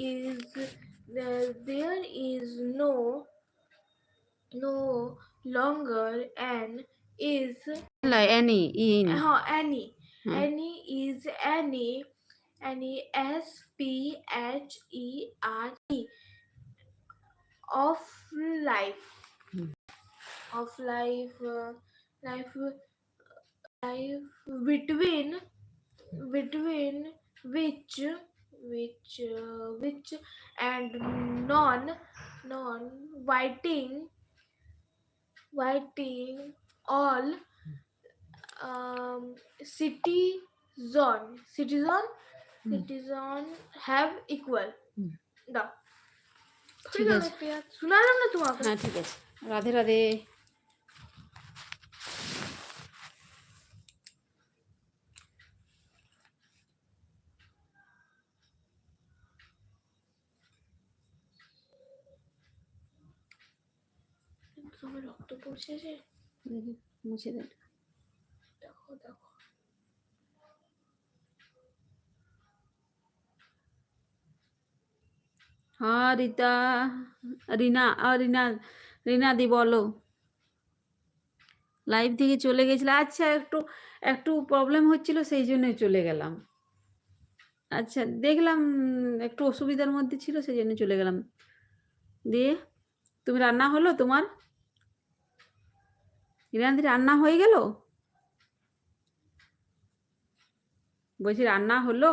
is uh, there is no no longer an is. Like any in. Uh, any. Hmm. any is any. Any s p h e r e. Of life. Hmm. of life uh, life life between between which which uh, which and non non whiting whiting all um, citizen citizen Hmm. citizen have equal Hmm. দাও ঠিক। আছে শোনালাম না তোমাকে হ্যাঁ ঠিক আছে রাধে রাধে তোমার দেখি, মুছে দে। দেখো দেখো। হ্যাঁ রিতা রিনা রিনা রিনা দি বলো। লাইভ থেকে চলে গেছিল। আচ্ছা একটু একটু প্রবলেম হচ্ছিল সেই জন্যই চলে গেলাম। আচ্ছা দেখলাম একটু অসুবিধার মধ্যে ছিল সেই জন্য চলে গেলাম। দিয়ে তুমি রান্না হলো তোমার? রিনাদি রান্না হয়ে গেল? বলছি রান্না হলো?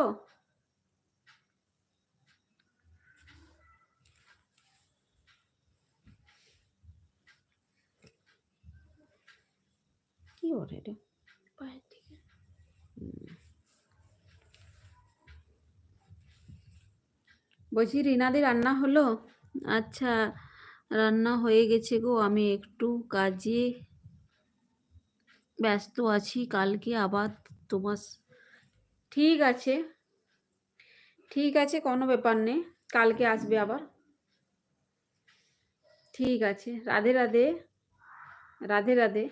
কি ওর বলছি রিনাদি রান্না হলো? আচ্ছা রান্না হয়ে গেছে গো আমি একটু কাজে ব্যস্ত আছি, কালকে আবার তোমার ঠিক আছে। ঠিক আছে, কোনো ব্যাপার নেই, কালকে আসবে আবার। ঠিক আছে, রাধে রাধে রাধে রাধে।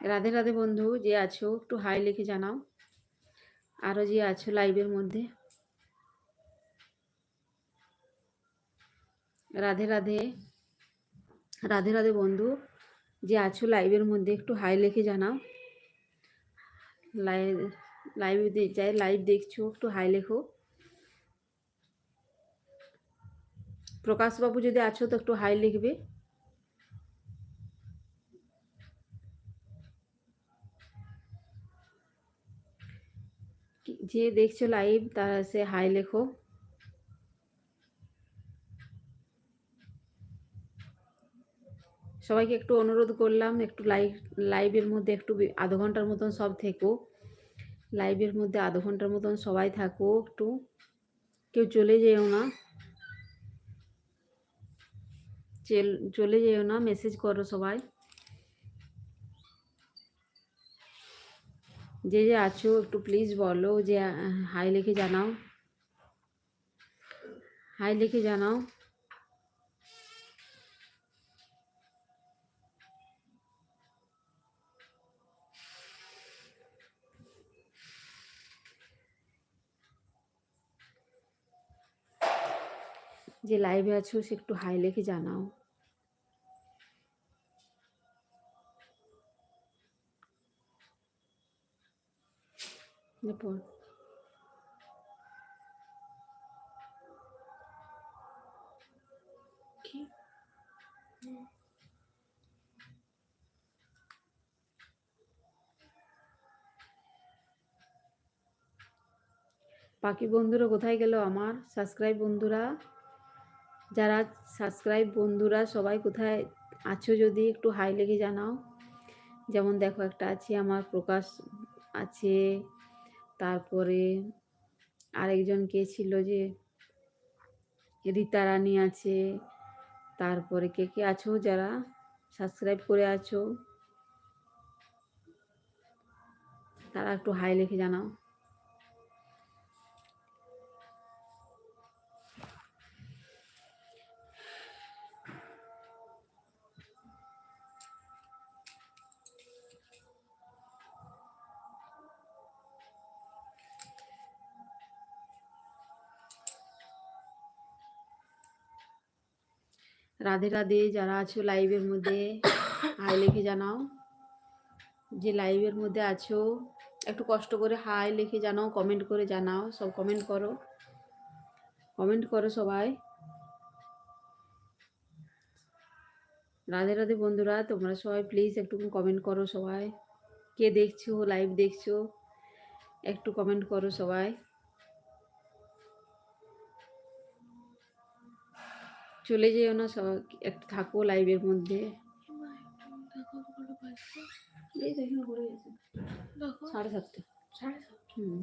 রাধে রাধে বন্ধু, যে আছো একটু হাই লিখে জানাও। আরও যে আছো লাইভের মধ্যে। রাধে রাধে রাধে রাধে বন্ধু, যে আছো লাইভের মধ্যে একটু হাই লিখে জানাও। লাইভ লাইভ যাই লাইভ দেখছ, একটু হাই লেখো। প্রকাশবাবু যদি আছো তো একটু হাই লিখবে। যে দেখছ লাইভ তারা সে হাই লেখো। সবাইকে একটু অনুরোধ করলাম, একটু লাইভ লাইভের মধ্যে একটু আধ ঘণ্টার মতন সব থেকো। লাইভের মধ্যে আধ ঘণ্টার মতন সবাই থাকো একটু। কেউ চলে যেও না। চেল- যেও না মেসেজ করো সবাই। যে যে আছো, একটু প্লিজ বলো যে হাই লিখে জানাও। হাই লিখে জানাও। যে লাইভে আছো, সে একটু হাই লিখে জানাও। এরপর কি বাকি বন্ধুরা কোথায় গেল? আমার সাবস্ক্রাইব বন্ধুরা। যারা সাবস্ক্রাইব বন্ধুরা সবাই কোথায় আছো যদি একটু হাই লেগে জানাও। যেমন দেখো একটা আছে আমার প্রকাশ আছে। তারপরে আরেকজন কে ছিল যে, রীতা রানী আছে, তারপরে কে কে আছো যারা সাবস্ক্রাইব করে আছো? তারা একটু হাই লিখে জানাও। রাধে রাধে যারা আছো লাইভের মধ্যে, হাই লিখে জানাও। যে লাইভের মধ্যে আছো, একটু কষ্ট করে হাই লিখে জানাও কমেন্ট করে জানাও, সব কমেন্ট করো। কমেন্ট করো সবাই। রাধে রাধে বন্ধুরা, তোমরা সবাই প্লিজ একটু কমেন্ট করো সবাই। কে দেখছ লাইভ দেখছ, একটু কমেন্ট করো সবাই। চলে যেও না সবাই একটু থাকো লাইভের মধ্যে। সাড়ে সাতটা। হুম।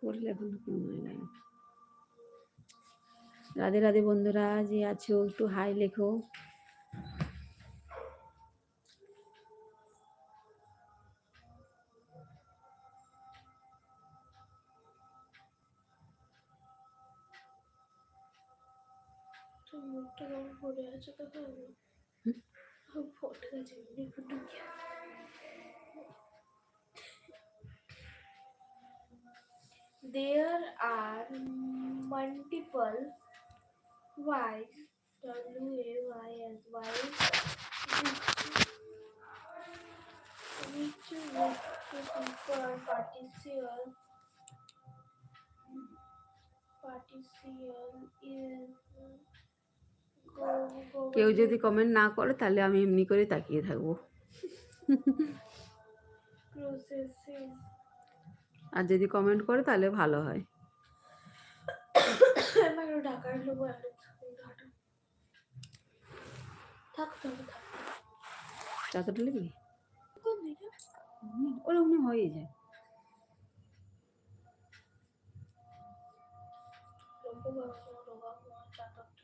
পড়লে এখন মনে রাধে রাধে বন্ধুরা যে আছো একটু হাই লেখো। মুখটা কেমন পড়ে আছে দেখো হুম? ফটে গেছে এমনি ফুটে গিয়ে There are multiple Y's, W-A-Y-S, Y's, which which people partial partial is go go কেউ যদি কমেন্ট না করে তাহলে আমি এমনি করে তাকিয়ে থাকব। আর যদি কমেন্ট করে তাহলে ভালো হয়। লিখবি? হয়ে যায় বাবা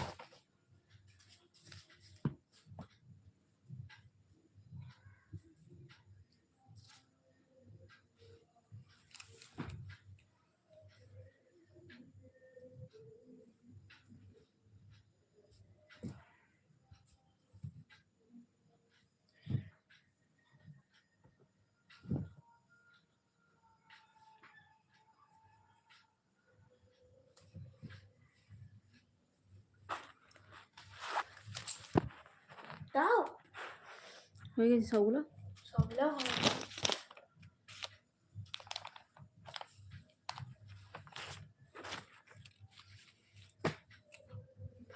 হয়ে গেছে সবগুলো সবলা হয়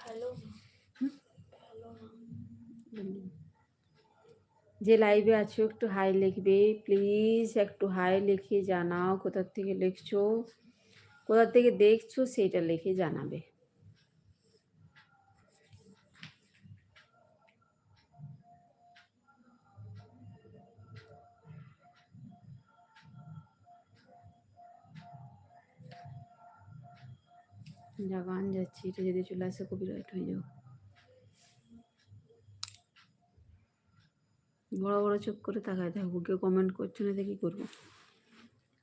ভালো না হুম? ভালো না হুম। যে লাইভে আছো একটু হাই লিখবে প্লিজ একটু হাই লিখে জানাও কোথা থেকে লিখছো কোথা থেকে দেখছ সেইটা লিখে জানাবে যা গান যাচ্ছে, এটা যদি চলে আসে কপিরাইট হয়ে যাও বড় বড় চোখ করে তাকায় থাকব, কেউ কমেন্ট করছে না, দেখি করব।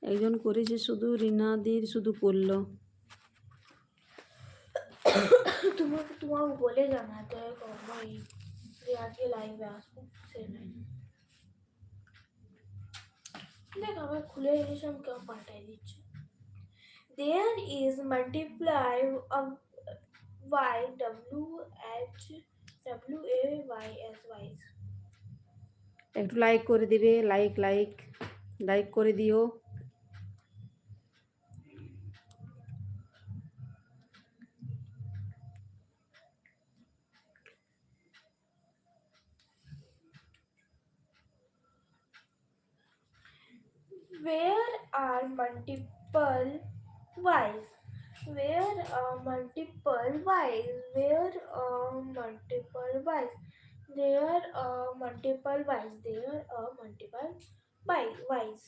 একজন করেছে শুধু রিনাদির শুধু করল। তোমাকে তোমাকে বলে জানাতে কখন আজকে লাইভে আসব, সে নাই। দেখ, আমার খুলে আমি কেমন পাল্টাই দিচ্ছি। there is multiply of y w h w a y s y একটু লাইক করে দিবে লাইক লাইক লাইক করে দিও where are multiple y's where are multiple y's where are multiple y's there are multiple y's there are multiple y y's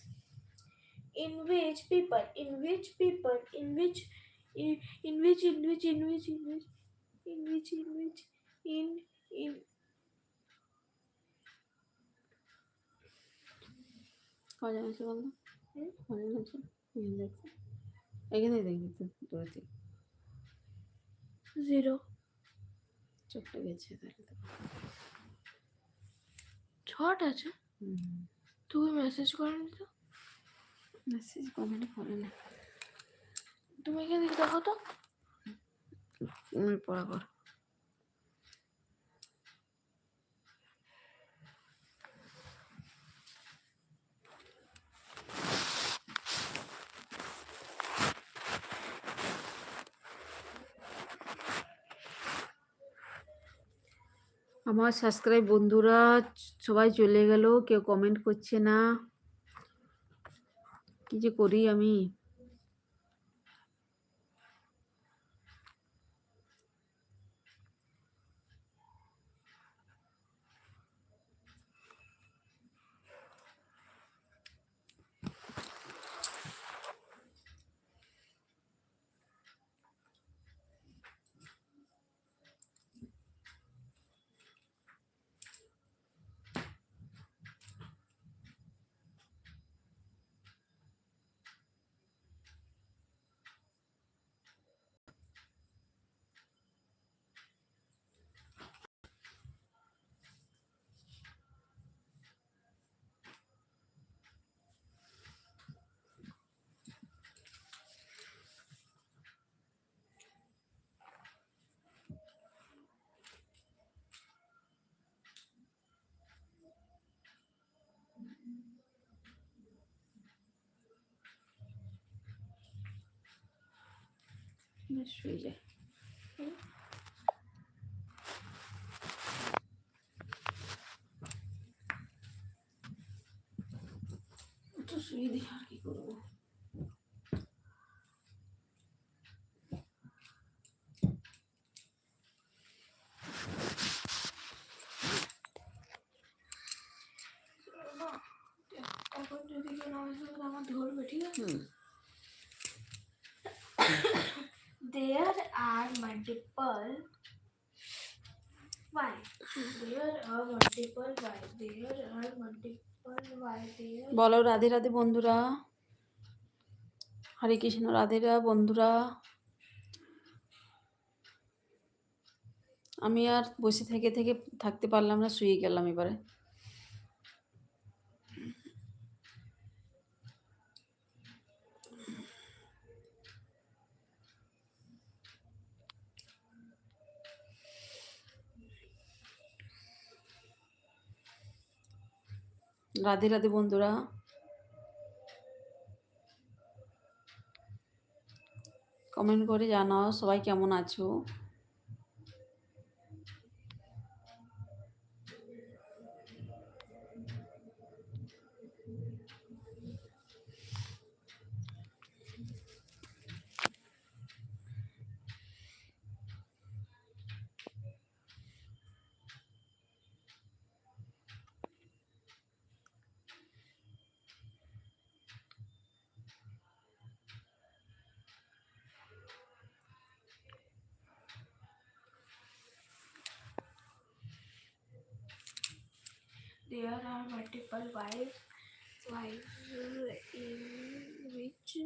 in which people in which people in which in, in which in which in which in which in which in which in in কজন আছে বলতো হুম? কজন আছে হুম, দেখছি এখানে দেখি তো দূরতে zero. চোখটা গেছে তাহলে তো। ছট আছে? তুমি তুই মেসেজ করেনি তো? মেসেজ কমেন্ট করে না। তুমি এখানে দেখো তো। তুমি পড়া কর আমার সাবস্ক্রাইব বন্ধুরা সবাই চলে গেল কেউ কমেন্ট করছে না। কি যে করি আমি? শুয়ে যাই তো শুয়ে দিই আর কি করব? এখন যদি কেউ না আসে, তাহলে আমার ধরবে, ঠিক আছে হুম There are multiple why? There are multiple why? There are multiple why? There বলো রাধে রাধে বন্ধুরা হরে কৃষ্ণ রাধে রা বন্ধুরা আমি আর বসে থেকে থেকে থাকতে পারলাম না শুয়ে গেলাম এবারে রাধে রাধে বন্ধুরা। কমেন্ট করে জানাও সবাই কেমন আছো? Multiple wives wives in which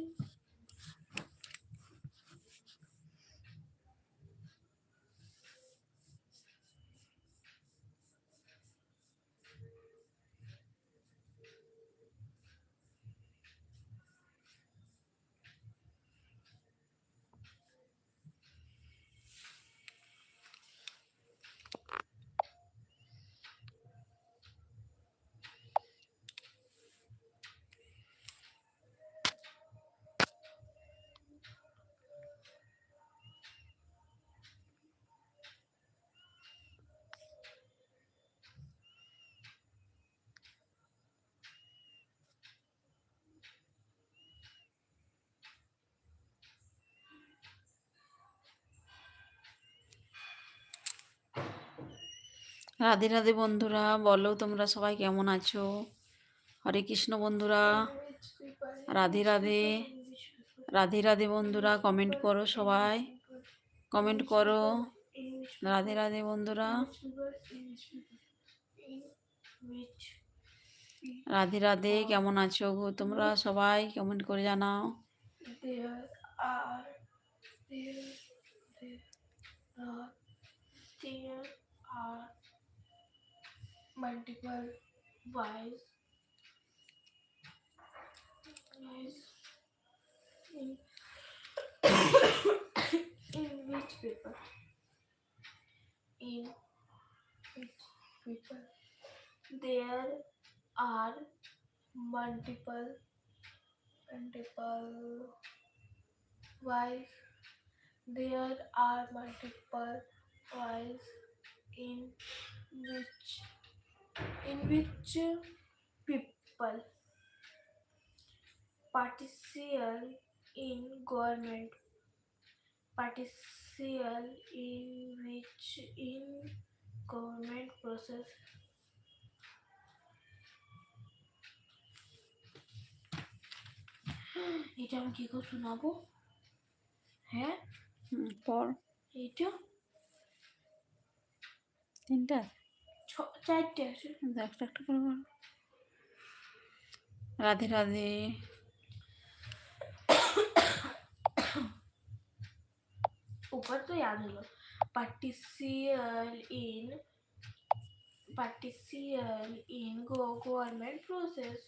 Radhe Radhe বন্ধুরা বলো তোমরা সবাই কেমন আছো হরে কৃষ্ণ বন্ধুরা রাধে রাধে রাধে রাধে বন্ধুরা কমেন্ট করো সবাই কমেন্ট করো রাধে রাধে বন্ধুরা রাধে রাধে কেমন আছো গো তোমরা সবাই কমেন্ট করে জানাও are multiple ways in in which paper? In which paper? There are multiple multiple ways there are multiple ways in which in which people participate in government participate in which in government process এটা আমি কি করে শোনাবো হ্যাঁ হুম, পর এইটা তিনটা ছ- চারটে আছে একটা একটা করে বলো। রাধে রাধে ऊपर तो याद होगा participate in participate in go- government process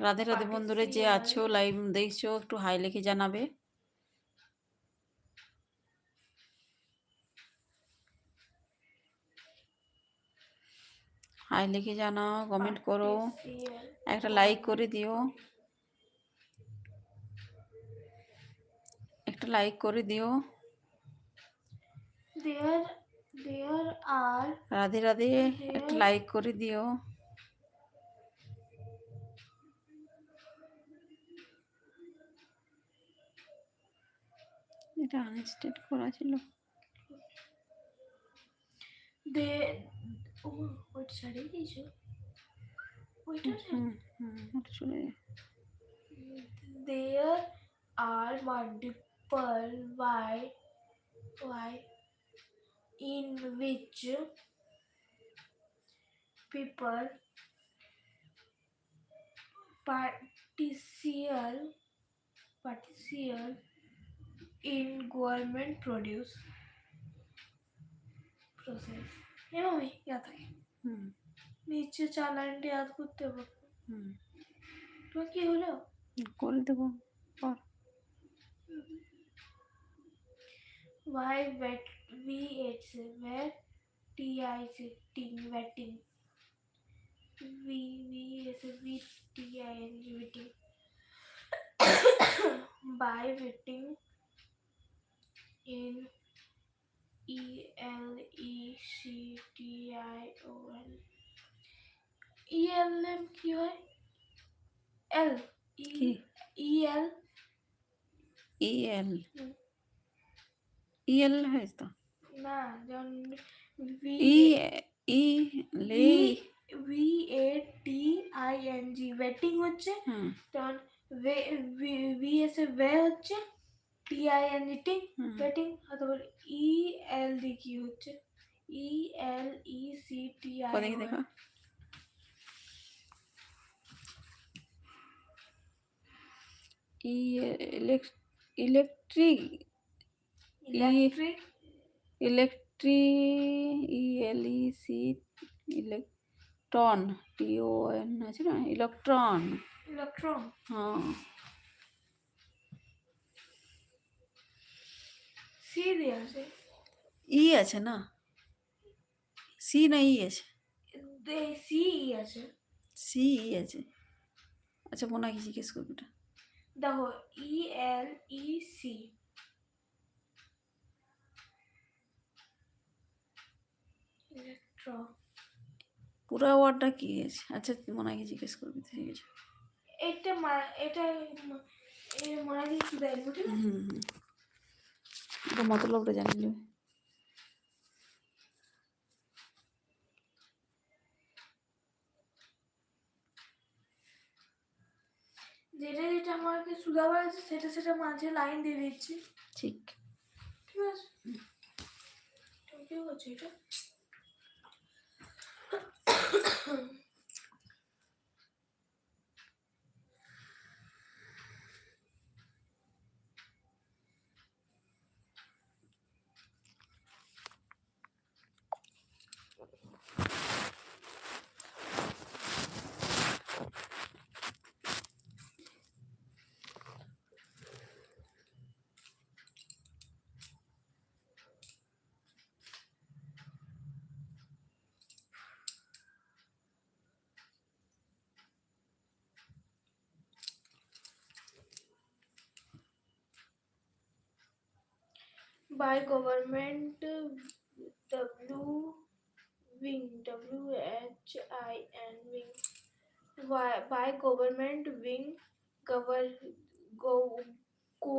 Radhe Radhe বন্ধুরা যে আছো লাইভ দেখছো একটু হাই লিখে জানাবে হাই লিখে জানাও কমেন্ট করো একটা লাইক করে দিও। একটা লাইক করে দিও। রাধে রাধে একটা লাইক করে দিও। এটা আনস্টেট করা ছিল। ও ওইটা ছাড়িয়ে দিয়েছো ওইটা হুম হুম ওটা চলে যায়। there are multiple why why in which people participate participate in government produce process এভাবে ইয়াদ থাকে হুম নিচে চার লাইনটা ইয়াদ করতে হবে হুম তোমার কি হলো করে দেবো পর Why wet we it's where T I is ting wetting. V V is V T I N G wetting. By wetting in E L E C T I O N. E L M কি হয় L E কি? E L EL হুম। EL হয় তো না যেমন V E E লে V A T I N G waiting হচ্ছে হুম তখন ভি এস এ ওয়ে হচ্ছে টি আই এন জি টিং হুম। ওয়েটিং অথবা ই এল ডি কি হচ্ছে ই L E C T I কোথায় দেখা E electric electric electric EL E C electron T O N আছে না ইলেকট্রন ইলেকট্রন হ্যাঁ সি দিয়ে আছে ই আছে না সি না ই আছে দে সি ই আছে সি ই আছে আচ্ছা মোনাকে জিজ্ঞেস করবি এটা দেখো ই এল ই সি ইলেকট্রন পুরো ওয়ার্ডটা কি আছে আচ্ছা মোনাকে জিজ্ঞেস করবি ঠিক আছে এটা এটা ম- এ মারি দেয় হুম হুম। এটা মতলবটা জানি নেবে যেটা যেটা আমাকে সুদাবার আছে সেটা সেটা মাঝে লাইন দিয়ে দিচ্ছি। ঠিক। ঠিক আছে? আছে কি হচ্ছে এটা? By government W wing W H I N wing. By, by government wing govern go go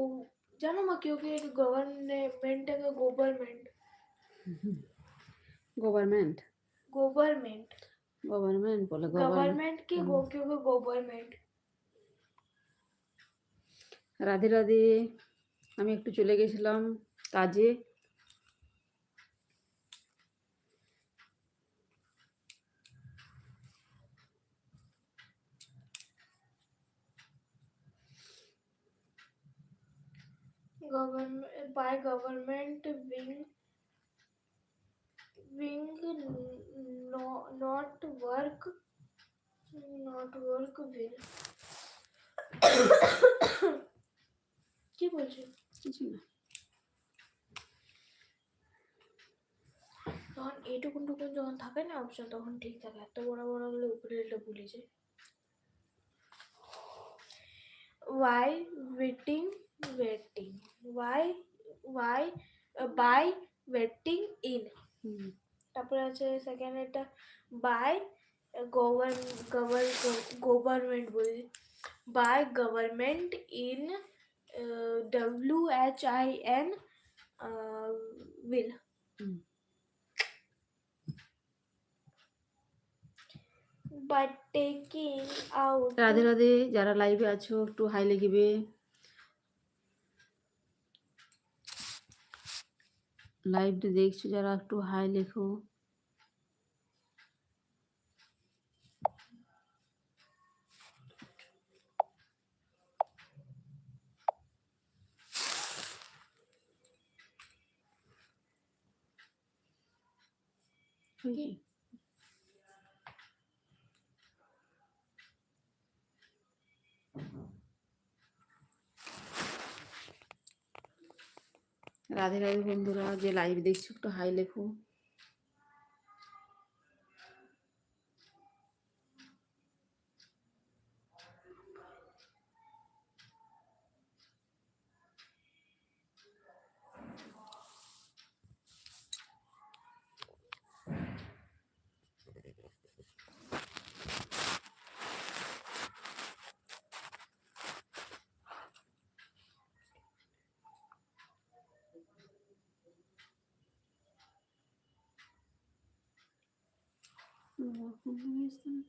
জানো মা কেউ কেউ গভর্নমেন্টটাকে গভর্নমেন্ট গভর্নমেন্ট গভর্নমেন্ট গভর্নমেন্ট বলে গভর্নমেন্ট গভর্নমেন্ট কে গো কেউ কেউ গভর্নমেন্ট রাধে রাধে আমি একটু চলে গেছিলাম কাজে government by government wing wing no not work not work will কি বলছি কিছু না তখন এইটুকুন টুকুন যখন থাকে না অপশন তখন ঠিক থাকে। এত বড় বড় হলে উপরে এটা ভুলে যায়। Y waiting waiting Y Y by waiting in তারপরে আছে সেকেন্ড এটা বাই গভর্ন গভর্নমেন্ট বলি by government in W H I N will Radhe Radhe, যারা লাইভে আছো, একটু হাই লিখবে লাইভটা দেখছ, যারা একটু হাই লেখো কি? রাধে রাধে বন্ধুরা যে লাইভ দেখছ একটু হাই লেখো। বাবা, ফোন ভেঙে এসছে না?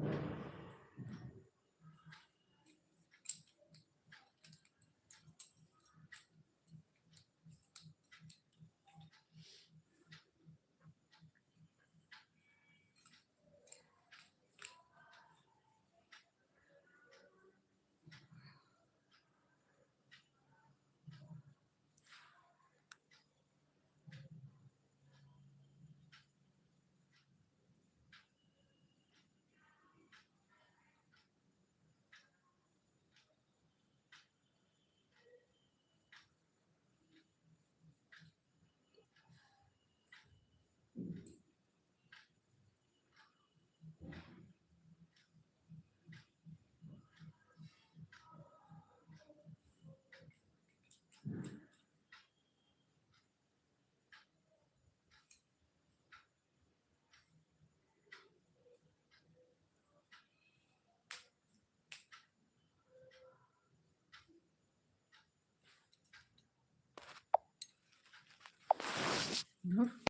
Mm-hmm. ¿no?